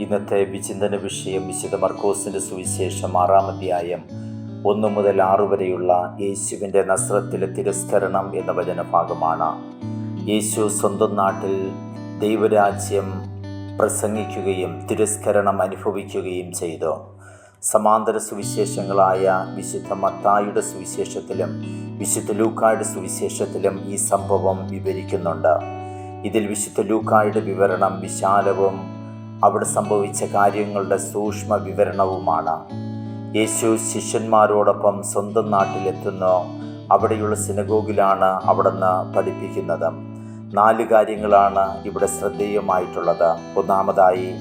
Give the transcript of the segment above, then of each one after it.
ഇന്നത്തെ വിചിന്തന വിഷയം വിശുദ്ധ മർക്കോസിന്റെ സുവിശേഷം ആറാം അധ്യായം ഒന്ന് മുതൽ ആറു വരെയുള്ള യേശുവിന്റെ നസ്രത്തിലെ തിരസ്കരണം എന്ന വചനഭാഗമാണ് യേശു സ്വന്തം നാട്ടിൽ ദൈവരാജ്യം പ്രസംഗിക്കുകയും തിരസ്കരണം അനുഭവിക്കുകയും ചെയ്തു. സമാന്തര സുവിശേഷങ്ങളായ വിശുദ്ധ മത്തായുടെ സുവിശേഷത്തിലും വിശുദ്ധ ലൂക്കായുടെ സുവിശേഷത്തിലും ഈ സംഭവം വിവരിക്കുന്നുണ്ട്. ഇതിൽ വിശുദ്ധ ലൂക്കായുടെ വിവരണം വിശാലവും അവിടെ സംഭവിച്ച കാര്യങ്ങളുടെ സൂക്ഷ്മ വിവരണവുമാണ്. യേശു ശിഷ്യന്മാരോടൊപ്പം സ്വന്തം നാട്ടിലെത്തുന്നു അവിടെയുള്ള സിനഗോഗിലാണ് അവിടുന്ന് പഠിപ്പിക്കുന്നത്. നാല് കാര്യങ്ങളാണ് ഇവിടെ ശ്രദ്ധേയമായിട്ടുള്ളത്. ഒന്നാമതായി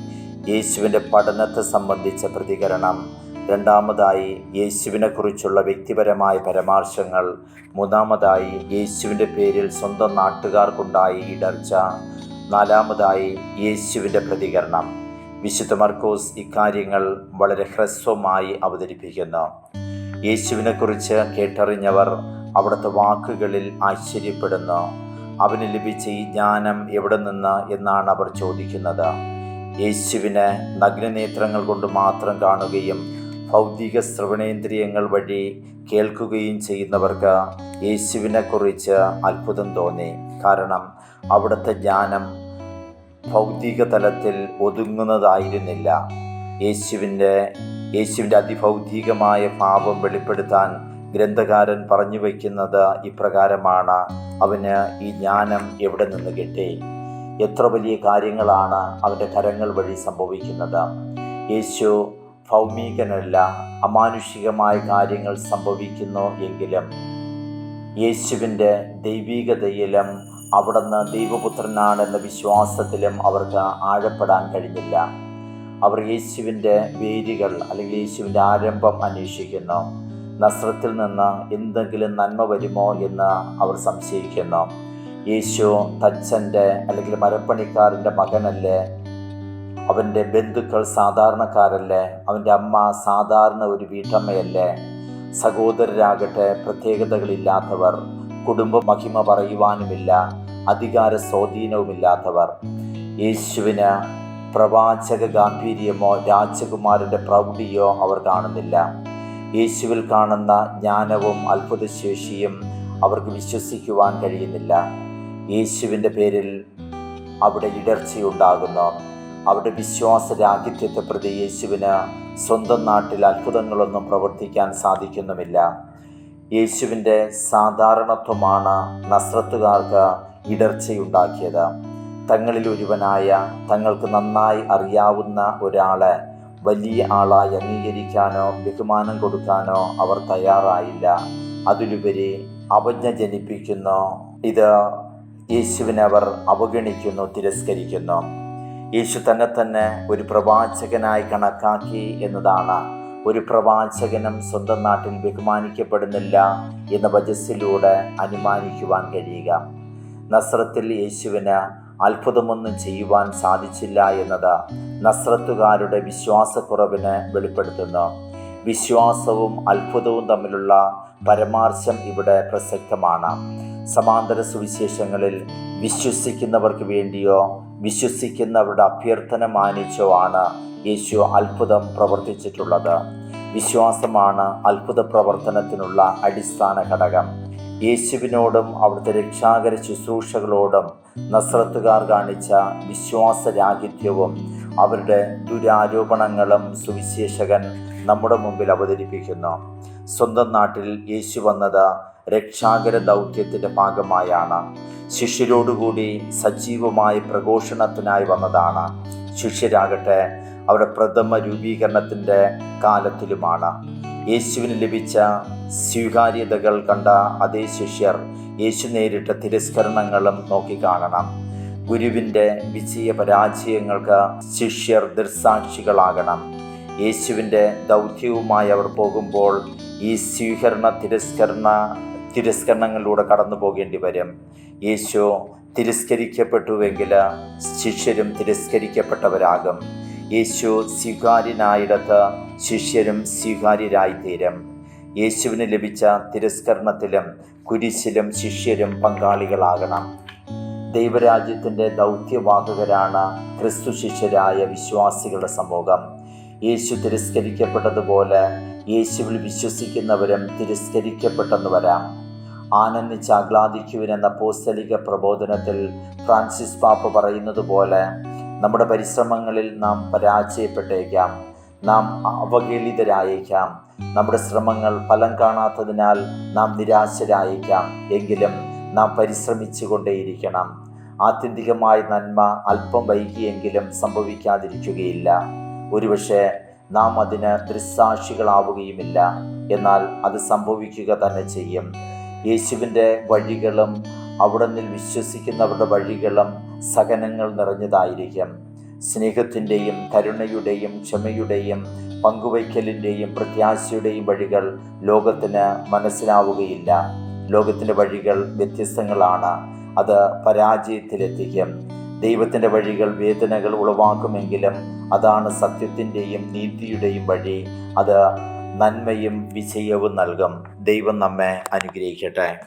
യേശുവിന്റെ പഠനത്തെ സംബന്ധിച്ച പ്രതികരണം. രണ്ടാമതായി യേശുവിനെക്കുറിച്ചുള്ള വ്യക്തിപരമായ പരാമർശങ്ങൾ. മൂന്നാമതായി യേശുവിന്റെ പേരിൽ സ്വന്തം നാട്ടുകാർക്കുണ്ടായ ഇടർച്ച നാലാമതായി യേശുവിന്റെ പ്രതികരണം. വിശുദ്ധ മർക്കോസ് ഇക്കാര്യങ്ങൾ വളരെ ഹ്രസ്വമായി അവതരിപ്പിക്കുന്നു. യേശുവിനെക്കുറിച്ച് കേട്ടറിഞ്ഞവർ അവിടുത്തെ വാക്കുകളിൽ ആശ്ചര്യപ്പെടുന്നു. അവന് ലഭിച്ച ഈ ജ്ഞാനം എവിടെ നിന്ന് എന്നാണ് അവർ ചോദിക്കുന്നത്. യേശുവിനെ നഗ്നനേത്രങ്ങൾ കൊണ്ട് മാത്രം കാണുകയും ഭൗതിക ശ്രവണേന്ദ്രിയങ്ങൾ വഴി കേൾക്കുകയും ചെയ്യുന്നവർക്ക് യേശുവിനെക്കുറിച്ച് അത്ഭുതം തോന്നി. കാരണം അവിടുത്തെ ജ്ഞാനം ഭൗതിക തലത്തിൽ ഒതുങ്ങുന്നതായിരുന്നില്ല. യേശുവിന്റെ യേശുവിന്റെ അതിഭൗതികമായ ഭാവം വെളിപ്പെടുത്താൻ ഗ്രന്ഥകാരൻ പറഞ്ഞു വയ്ക്കുന്നത് ഇപ്രകാരമാണ് അവന് ഈ ജ്ഞാനം എവിടെ നിന്ന് കിട്ടി? എത്ര വലിയ കാര്യങ്ങളാണ് അവന്റെ കരങ്ങൾ വഴി സംഭവിക്കുന്നത്? യേശു ഭൗമികനല്ല അമാനുഷികമായ കാര്യങ്ങൾ സംഭവിക്കുന്നു എങ്കിലും യേശുവിന്റെ ദൈവികതയിലും അവിടുന്ന് ദൈവപുത്രനാണെന്ന വിശ്വാസത്തിലും അവർക്ക് ആഴപ്പെടാൻ കഴിഞ്ഞില്ല. അവർ യേശുവിന്റെ വേരുകൾ അല്ലെങ്കിൽ യേശുവിന്റെ ആരംഭം അന്വേഷിക്കുന്നു. നസ്രത്തിൽ നിന്ന് എന്തെങ്കിലും നന്മ വരുമോ എന്ന് അവർ സംശയിക്കുന്നു. യേശു തച്ചന്റെ അല്ലെങ്കിൽ മരപ്പണിക്കാരന്റെ മകനല്ലേ? അവന്റെ ബന്ധുക്കൾ സാധാരണക്കാരല്ലേ? അവന്റെ അമ്മ സാധാരണ ഒരു വീട്ടമ്മയല്ലേ? സഹോദരരാകട്ടെ പ്രത്യേകതകളില്ലാത്തവർ കുടുംബ മഹിമ പറയുവാനുമില്ല. അധികാര സ്വാധീനവുമില്ലാത്തവർ. യേശുവിന് പ്രവാചക ഗാംഭീര്യമോ രാജകുമാരന്റെ പ്രൗഢിയോ അവർ കാണുന്നില്ല. യേശുവിൽ കാണുന്ന ജ്ഞാനവും അത്ഭുതശേഷിയും അവർക്ക് വിശ്വസിക്കുവാൻ കഴിയുന്നില്ല. യേശുവിന്റെ പേരിൽ അവിടെ ഇടർച്ചയുണ്ടാകുന്നു. അവരുടെ വിശ്വാസരാഹിത്യത്തെ പ്രതി യേശുവിന് സ്വന്തം നാട്ടിൽ അത്ഭുതങ്ങളൊന്നും പ്രവർത്തിക്കാൻ സാധിക്കുന്നുമില്ല. യേശുവിന്റെ സാധാരണത്വമാണ് നസ്രത്തുകാർക്ക് ഇടർച്ചയുണ്ടാക്കിയത്. തങ്ങളിൽ ഒരുവനായ തങ്ങൾക്ക് നന്നായി അറിയാവുന്ന ഒരാളെ വലിയ ആളായി അംഗീകരിക്കാനോ ബഹുമാനം കൊടുക്കാനോ അവർ തയ്യാറായില്ല. അതിലുപരി അവജ്ഞ ജനിപ്പിക്കുന്നു. ഇത് യേശുവിനെ അവർ അവഗണിക്കുന്നു തിരസ്കരിക്കുന്നു. യേശു തന്നെ തന്നെ ഒരു പ്രവാചകനായി കണക്കാക്കി എന്നതാണ്. ഒരു പ്രവാചകനും സ്വന്തം നാട്ടിൽ ബഹുമാനിക്കപ്പെടുന്നില്ല എന്ന വജസ്സിലൂടെ അനുമാനിക്കുവാൻ കഴിയുക. നസ്രത്തിൽ യേശുവിന് അത്ഭുതമൊന്നും ചെയ്യുവാൻ സാധിച്ചില്ല എന്നത് നസ്രത്തുകാരുടെ വിശ്വാസക്കുറവിന് വെളിപ്പെടുത്തുന്നു. വിശ്വാസവും അത്ഭുതവും തമ്മിലുള്ള പരമാർശം ഇവിടെ പ്രസക്തമാണ്. സമാന്തര സുവിശേഷങ്ങളിൽ വിശ്വസിക്കുന്നവർക്ക് വേണ്ടിയോ വിശ്വസിക്കുന്നവരുടെ അഭ്യർത്ഥന മാനിച്ചോ ആണ് യേശു അത്ഭുതം പ്രവർത്തിച്ചിട്ടുള്ളത്. വിശ്വാസമാണ് അത്ഭുത പ്രവർത്തനത്തിനുള്ള അടിസ്ഥാന ഘടകം. യേശുവിനോടും അവിടുത്തെ രക്ഷാകര ശുശ്രൂഷകളോടും നസ്രത്തുകാർ കാണിച്ച വിശ്വാസരാഹിത്യവും അവരുടെ ദുരാരോപണങ്ങളും സുവിശേഷകൻ നമ്മുടെ മുമ്പിൽ അവതരിപ്പിക്കുന്നു. സ്വന്തം നാട്ടിൽ യേശു വന്നത് രക്ഷാകര ദൗത്യത്തിന്റെ ഭാഗമായാണ്. ശിഷ്യരോടുകൂടി സജീവമായ പ്രഘോഷണത്തിനായി വന്നതാണ്. ശിഷ്യരാകട്ടെ അവരുടെ പ്രഥമ രൂപീകരണത്തിന്റെ കാലത്തിലുമാണ്. യേശുവിന് ലഭിച്ച സ്വീകാര്യതകൾ കണ്ട അതേ ശിഷ്യർ യേശു നേരിട്ട തിരസ്കരണങ്ങളും നോക്കിക്കാണണം ഗുരുവിന്റെ വിജയ പരാജയങ്ങൾക്ക് ശിഷ്യർ ദൃസാക്ഷികളാകണം യേശുവിന്റെ ദൗത്യവുമായി അവർ പോകുമ്പോൾ ഈ സ്വീകരണ തിരസ്കരണ തിരസ്കരണങ്ങളിലൂടെ കടന്നു പോകേണ്ടി വരും. യേശു തിരസ്കരിക്കപ്പെട്ടുവെങ്കിൽ ശിഷ്യരും തിരസ്കരിക്കപ്പെട്ടവരാകും. യേശു സ്വീകാര്യനായിടത്ത് ശിഷ്യരും സ്വീകാര്യരായിത്തീരും. യേശുവിന് ലഭിച്ച തിരസ്കരണത്തിലും കുരിശിലും ശിഷ്യരും പങ്കാളികളാകണം. ദൈവരാജ്യത്തിന്റെ ദൗത്യവാഹകരാണ് ക്രിസ്തു ശിഷ്യരായ വിശ്വാസികളുടെ സമൂഹം. യേശു തിരസ്കരിക്കപ്പെട്ടതുപോലെ യേശുവിൽ വിശ്വസിക്കുന്നവരും തിരസ്കരിക്കപ്പെട്ടെന്ന് വരാം. ആനന്ദിച്ച് ആഹ്ലാദിക്കുവിൻ എന്ന പോസ്തലിക പ്രബോധനത്തിൽ ഫ്രാൻസിസ് പാപ്പ പറയുന്നത് പോലെ നമ്മുടെ പരിശ്രമങ്ങളിൽ നാം പരാജയപ്പെട്ടേക്കാം. നാം അവഹേളിതരായേക്കാം നമ്മുടെ ശ്രമങ്ങൾ ഫലം കാണാത്തതിനാൽ നാം നിരാശരായേക്കാം. എങ്കിലും നാം പരിശ്രമിച്ചു കൊണ്ടേയിരിക്കണം ആത്യന്തികമായ നന്മ അല്പം വൈകിയെങ്കിലും സംഭവിക്കാതിരിക്കുകയില്ല. ഒരുപക്ഷെ നാം അതിന് ദൃസാക്ഷികളാവുകയുമില്ല എന്നാൽ അത് സംഭവിക്കുക തന്നെ ചെയ്യും. യേശുവിന്റെ വഴികളും അവിടുന്ന് വിശ്വസിക്കുന്നവരുടെ വഴികളും സഹനങ്ങൾ നിറഞ്ഞതായിരിക്കും. സ്നേഹത്തിന്റെയും കരുണയുടെയും ക്ഷമയുടെയും പങ്കുവയ്ക്കലിന്റെയും പ്രത്യാശയുടെയും വഴികൾ ലോകത്തിന് മനസ്സിലാവുകയില്ല. ലോകത്തിന്റെ വഴികൾ വ്യത്യസ്തങ്ങളാണ്. അത് പരാജയത്തിലെത്തിക്കും. ദൈവത്തിന്റെ വഴികൾ വേദനകൾ ഉളവാക്കുമെങ്കിലും അതാണ് സത്യത്തിന്റെയും നീതിയുടെയും വഴി. അത് നന്മയും വിജയവും നൽകും. ദൈവം നമ്മെ അനുഗ്രഹിക്കട്ടെ.